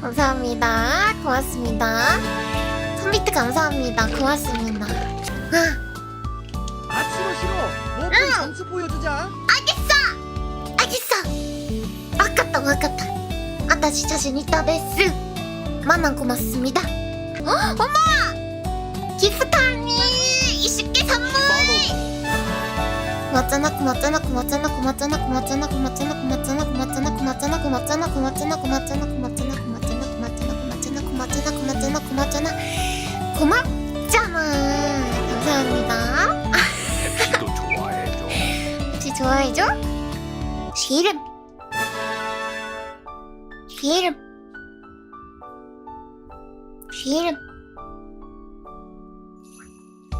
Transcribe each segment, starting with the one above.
감사합니다. 고맙습니다. 선비트 감사합니다. 고맙습니다. 아, 아 싫어 싫어 뭐좀 점수 보여주자 알겠어! 알겠어! 아깝다, 아깝다. 아따시 자신 있다, 데스. 만난 고맙습니다. 어, 엄마! 고맙잖아, 고맙잖아, 고맙잖아, 고맙잖아, 고맙잖아, 고맙잖아, 고맙잖아, 고맙잖아, 고맙잖아, 고맙잖아, 고맙잖아, 고맙잖아, 고맙잖아, 고맙잖아, 고맙잖아, 고맙잖아, 고맙잖아, 고맙잖아, 고맙잖아, 고맙잖아. 감사합니다. 또 좋아해줘. 혹시 좋아해줘? 시름 시름 시름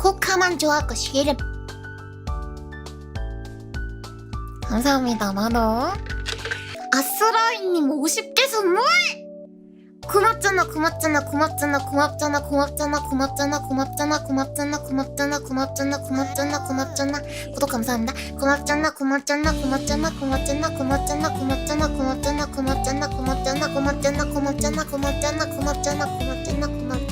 코카만 좋아하고 시름 감사합니다 만원 아스라이님 50개 선물 고맙잖아 고맙잖아 고맙잖아 고맙잖아 고맙잖아 고맙잖아 고맙잖아 고맙잖아 고맙잖아 고맙잖아 고맙잖아 고맙잖아 구독 감사합니다. 고맙잖아, 고맙잖아, 고맙잖아, 고맙잖아, 고맙잖아, 고맙잖아, 고맙잖아, 고맙잖아, 고맙잖아, 고맙잖아, 고맙잖아, 고맙잖아, 고맙잖아, 고맙잖아, 고맙잖아,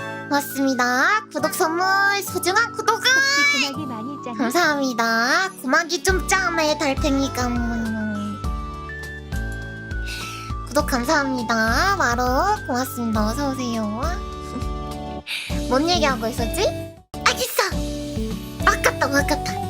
습니다. 구독 선물 소중한 구독을 고막이 많이 짜니? 감사합니다. 고막이 좀 짬해 달팽이가 음. 구독 감사합니다. 마로 고맙습니다. 어서 오세요. 뭔 얘기하고 있었지? 알겠어! 아깝다 아깝다